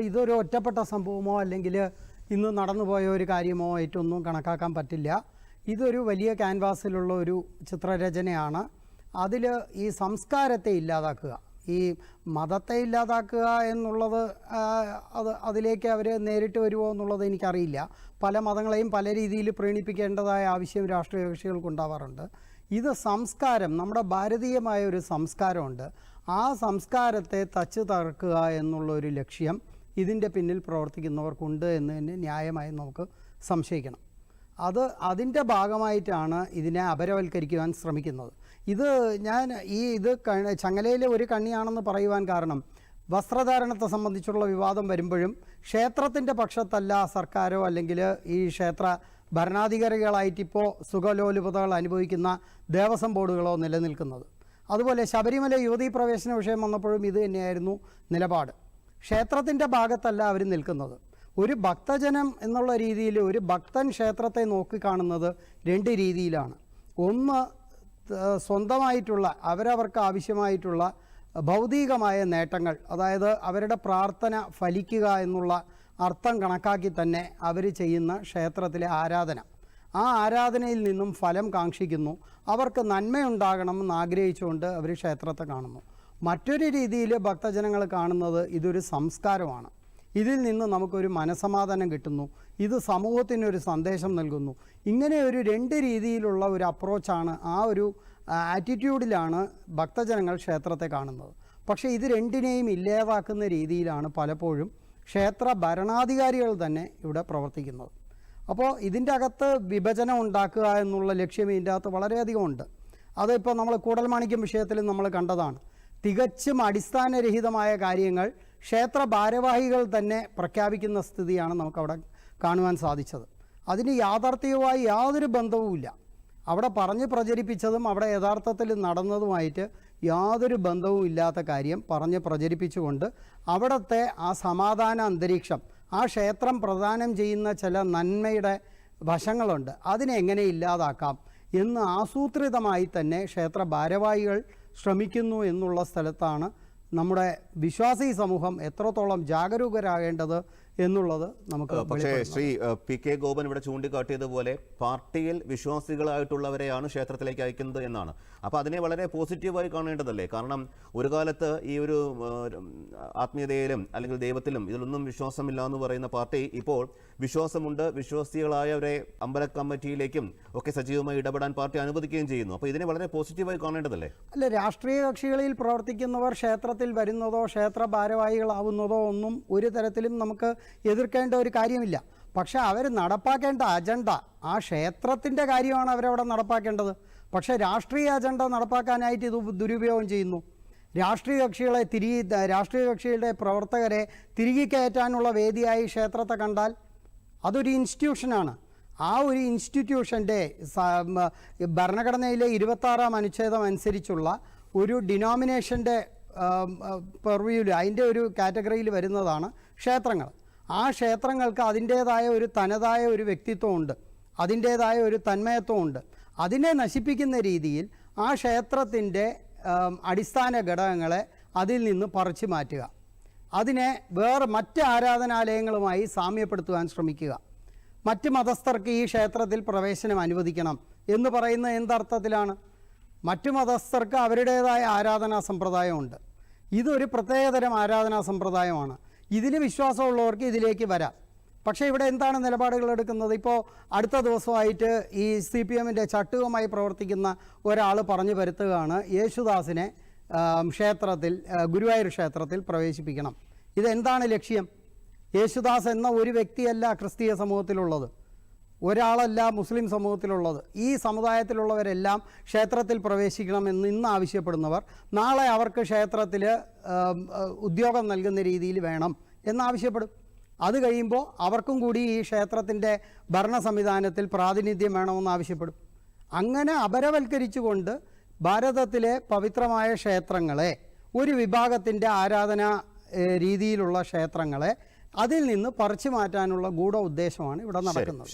ഇതൊരു ഒറ്റപ്പെട്ട സംഭവമോ അല്ലെങ്കിൽ ഇന്ന് നടന്നുപോയ ഒരു കാര്യമോ ആയിട്ടൊന്നും കണക്കാക്കാൻ പറ്റില്ല. ഇതൊരു വലിയ ക്യാൻവാസിലുള്ള ഒരു ചിത്രരചനയാണ്. അതിൽ ഈ സംസ്കാരത്തെ ഇല്ലാതാക്കുക ഈ മതത്തെ ഇല്ലാതാക്കുക എന്നുള്ളത് അത് അതിലേക്ക് അവർ നേരിട്ട് വരുമോ എന്നുള്ളത് എനിക്കറിയില്ല. പല മതങ്ങളെയും പല രീതിയിൽ പ്രീണിപ്പിക്കേണ്ടതായ ആവശ്യം രാഷ്ട്രീയ കക്ഷികൾക്കുണ്ടാവാറുണ്ട് ഇത് സംസ്കാരം നമ്മുടെ ഭാരതീയമായ ഒരു സംസ്കാരമുണ്ട്. ആ സംസ്കാരത്തെ തച്ചു തകർക്കുക എന്നുള്ള ഒരു ലക്ഷ്യം ഇതിന്റെ പിന്നിൽ പ്രവർത്തിക്കുന്നവർക്കുണ്ട് എന്ന് തന്നെ ന്യായമായി നമുക്ക് സംശയിക്കണം. അത് അതിന്റെ ഭാഗമായിട്ടാണ് ഇതിനെ അപരവൽക്കരിക്കുവാൻ ശ്രമിക്കുന്നത്. ഇത് ഞാൻ ഈ ഇത് ചങ്ങലയിലെ ഒരു കണ്ണിയാണെന്ന് പറയുവാൻ കാരണം വസ്ത്രധാരണത്തെ സംബന്ധിച്ചുള്ള വിവാദം വരുമ്പോഴും ക്ഷേത്രത്തിന്റെ പക്ഷത്തല്ല സർക്കാരോ അല്ലെങ്കിൽ ഈ ക്ഷേത്ര ഭരണാധികാരികളായിട്ടിപ്പോൾ സുഖലോലുപതകൾ അനുഭവിക്കുന്ന ദേവസ്വം ബോർഡുകളോ നിലനിൽക്കുന്നത്. അതുപോലെ ശബരിമല യുവതീ പ്രവേശന വിഷയം വന്നപ്പോഴും ഇത് തന്നെയായിരുന്നു നിലപാട്. ക്ഷേത്രത്തിന്റെ ഭാഗത്തല്ല അവർ നിൽക്കുന്നത്. ഒരു ഭക്തജനം എന്നുള്ള രീതിയിൽ ഒരു ഭക്തൻ ക്ഷേത്രത്തെ നോക്കിക്കാണുന്നത് രണ്ട് രീതിയിലാണ്. ഒന്ന് സ്വന്തമായിട്ടുള്ള അവരവർക്ക് ആവശ്യമായിട്ടുള്ള ഭൗതികമായ നേട്ടങ്ങൾ അതായത് അവരുടെ പ്രാർത്ഥന ഫലിക്കുക എന്നുള്ള അർത്ഥം കണക്കാക്കി തന്നെ അവർ ചെയ്യുന്ന ക്ഷേത്രത്തിലെ ആരാധന. ആ ആരാധനയിൽ നിന്നും ഫലം കാക്ഷിക്കുന്നു. അവർക്ക് നന്മയുണ്ടാകണമെന്ന് ആഗ്രഹിച്ചുകൊണ്ട് അവർ ക്ഷേത്രത്തെ കാണുന്നു. മറ്റൊരു രീതിയിൽ ഭക്തജനങ്ങൾ കാണുന്നത് ഇതൊരു സംസ്കാരമാണ്. ഇതിൽ നിന്ന് നമുക്കൊരു മനസമാധാനം കിട്ടുന്നു. ഇത് സമൂഹത്തിനൊരു സന്ദേശം നൽകുന്നു. ഇങ്ങനെ ഒരു രണ്ട് രീതിയിലുള്ള ഒരു അപ്രോച്ചാണ് ആ ഒരു ആറ്റിറ്റ്യൂഡിലാണ് ഭക്തജനങ്ങൾ ക്ഷേത്രത്തെ കാണുന്നത്. പക്ഷേ ഇത് രണ്ടിനെയും ഇല്ലാതാക്കുന്ന രീതിയിലാണ് പലപ്പോഴും ക്ഷേത്ര ഭരണാധികാരികൾ തന്നെ ഇവിടെ പ്രവർത്തിക്കുന്നത്. അപ്പോൾ ഇതിന്റെ അകത്ത് വിഭജനം ഉണ്ടാക്കുക എന്നുള്ള ലക്ഷ്യം ഇതിന്റെ അകത്ത് വളരെയധികം ഉണ്ട്. അതിപ്പോൾ നമ്മൾ കൂടൽമാണിക്യം വിഷയത്തിലും നമ്മൾ കണ്ടതാണ്. തികച്ചും അടിസ്ഥാനരഹിതമായ കാര്യങ്ങൾ ക്ഷേത്ര ഭാരവാഹികൾ തന്നെ പ്രഖ്യാപിക്കുന്ന സ്ഥിതിയാണ് നമുക്കവിടെ കാണുവാൻ സാധിച്ചത്. അതിന് യാഥാർത്ഥ്യവുമായി യാതൊരു ബന്ധവുമില്ല. അവിടെ പറഞ്ഞ് പ്രചരിപ്പിച്ചതും അവിടെ യഥാർത്ഥത്തിൽ നടന്നതുമായിട്ട് യാതൊരു ബന്ധവും ഇല്ലാത്ത കാര്യം പറഞ്ഞ് പ്രചരിപ്പിച്ചുകൊണ്ട് അവിടുത്തെ ആ സമാധാന അന്തരീക്ഷം ആ ക്ഷേത്രം പ്രദാനം ചെയ്യുന്ന ചില നന്മയുടെ വശങ്ങളുണ്ട്. അതിനെ എങ്ങനെ ഇല്ലാതാക്കാം? എന്ന് ആസൂത്രിതമായി തന്നെ ക്ഷേത്ര ഭാരവാഹികൾ ശ്രമിക്കുന്നു എന്നുള്ള സ്ഥലത്താണ് നമ്മുടെ വിശ്വാസി സമൂഹം എത്രത്തോളം ജാഗരൂകരാകേണ്ടത് എന്നുള്ളത് നമുക്ക് പക്ഷേ ശ്രീ പി കെ ഗോപൻ ഇവിടെ ചൂണ്ടിക്കാട്ടിയതുപോലെ പാർട്ടിയിൽ വിശ്വാസികളായിട്ടുള്ളവരെയാണ് ക്ഷേത്രത്തിലേക്ക് അയക്കുന്നത് എന്നാണ്. അപ്പോൾ അതിനെ വളരെ പോസിറ്റീവായി കാണേണ്ടതല്ലേ? കാരണം ഒരു കാലത്ത് ഈ ഒരു ആത്മീയതയിലും അല്ലെങ്കിൽ ദൈവത്തിലും ഇതിലൊന്നും വിശ്വാസമില്ല എന്ന് പറയുന്ന പാർട്ടി ഇപ്പോൾ വിശ്വാസമുണ്ട്. വിശ്വാസികളായവരെ അമ്പല കമ്മിറ്റിയിലേക്കും ഒക്കെ സജീവമായി ഇടപെടാൻ പാർട്ടി അനുവദിക്കുകയും ചെയ്യുന്നു. അപ്പോൾ ഇതിനെ വളരെ പോസിറ്റീവായി കാണേണ്ടതല്ലേ? അല്ല രാഷ്ട്രീയ കക്ഷികളിൽ പ്രവർത്തിക്കുന്നവർ ക്ഷേത്രത്തിൽ വരുന്നതോ ക്ഷേത്ര ഭാരവാഹികളാവുന്നതോ ഒന്നും ഒരു തരത്തിലും നമുക്ക് എതിർക്കേണ്ട ഒരു കാര്യമില്ല. പക്ഷെ അവർ നടപ്പാക്കേണ്ട അജണ്ട ആ ക്ഷേത്രത്തിന്റെ കാര്യമാണ് അവരവിടെ നടപ്പാക്കേണ്ടത്. പക്ഷേ രാഷ്ട്രീയ അജണ്ട നടപ്പാക്കാനായിട്ട് ഇത് ദുരുപയോഗം ചെയ്യുന്നു. രാഷ്ട്രീയ കക്ഷികളെ തിരികെ രാഷ്ട്രീയ കക്ഷികളുടെ പ്രവർത്തകരെ തിരികെ കയറ്റാനുള്ള വേദിയായി ക്ഷേത്രത്തെ കണ്ടാൽ അതൊരു ഇൻസ്റ്റിറ്റ്യൂഷനാണ് ആ ഒരു ഇൻസ്റ്റിറ്റ്യൂഷന്റെ ഭരണഘടനയിലെ ഇരുപത്താറാം അനുച്ഛേദം അനുസരിച്ചുള്ള ഒരു ഡിനോമിനേഷന്റെ പെർവ്യൂവിൽ അതിന്റെ ഒരു കാറ്റഗറിയിൽ വരുന്നതാണ് ക്ഷേത്രങ്ങൾ. ആ ക്ഷേത്രങ്ങൾക്ക് അതിന്റേതായ ഒരു തനതായ ഒരു വ്യക്തിത്വമുണ്ട്. അതിന്റേതായ ഒരു തന്മയത്വമുണ്ട്. അതിനെ നശിപ്പിക്കുന്ന രീതിയിൽ ആ ക്ഷേത്രത്തിന്റെ അടിസ്ഥാന ഘടകങ്ങളെ അതിൽ നിന്ന് പറിച്ചു മാറ്റുക. അതിനെ വേറെ മറ്റ് ആരാധനാലയങ്ങളുമായി സാമ്യപ്പെടുത്തുവാൻ ശ്രമിക്കുക. മറ്റ് മതസ്ഥർക്ക് ഈ ക്ഷേത്രത്തിൽ പ്രവേശനം അനുവദിക്കണം എന്ന് പറയുന്ന എന്തർത്ഥത്തിലാണ്? മറ്റു മതസ്ഥർക്ക് അവരുടേതായ ആരാധനാ സമ്പ്രദായമുണ്ട്. ഇതൊരു പ്രത്യേകതരം ആരാധനാ സമ്പ്രദായമാണ്. ഇതിൽ വിശ്വാസമുള്ളവർക്ക് ഇതിലേക്ക് വരാം. പക്ഷേ ഇവിടെ എന്താണ് നിലപാടുകൾ എടുക്കുന്നത്? ഇപ്പോൾ അടുത്ത ദിവസമായിട്ട് ഈ സി പി എമ്മിന്റെ ചട്ടുകമായി പ്രവർത്തിക്കുന്ന ഒരാൾ പറഞ്ഞു വരുത്തുകയാണ്. യേശുദാസിനെ ക്ഷേത്രത്തിൽ ഗുരുവായൂർ ക്ഷേത്രത്തിൽ പ്രവേശിപ്പിക്കണം. ഇതെന്താണ് ലക്ഷ്യം? യേശുദാസ് എന്ന ഒരു വ്യക്തിയല്ല ക്രിസ്തീയ സമൂഹത്തിലുള്ളത്. ഒരാളല്ല മുസ്ലിം സമൂഹത്തിലുള്ളത്. ഈ സമുദായത്തിലുള്ളവരെല്ലാം ക്ഷേത്രത്തിൽ പ്രവേശിക്കണമെന്ന് ഇന്ന് ആവശ്യപ്പെടുന്നവർ നാളെ അവർക്ക് ക്ഷേത്രത്തിൽ ഉദ്യോഗം നൽകുന്ന രീതിയിൽ വേണം. എന്നാവശ്യപ്പെടും. അത് കഴിയുമ്പോൾ അവർക്കും കൂടി ഈ ക്ഷേത്രത്തിന്റെ ഭരണ സംവിധാനത്തിൽ പ്രാതിനിധ്യം വേണമെന്ന് ആവശ്യപ്പെടും. അങ്ങനെ അപരവൽക്കരിച്ചുകൊണ്ട് ഭാരതത്തിലെ പവിത്രമായ ക്ഷേത്രങ്ങളെ ഒരു വിഭാഗത്തിന്റെ ആരാധന രീതിയിലുള്ള ക്ഷേത്രങ്ങളെ അതിൽ നിന്ന് പറിച്ചു മാറ്റാനുള്ള ഗൂഢ ഉദ്ദേശമാണ് ഇവിടെ നടക്കുന്നത്.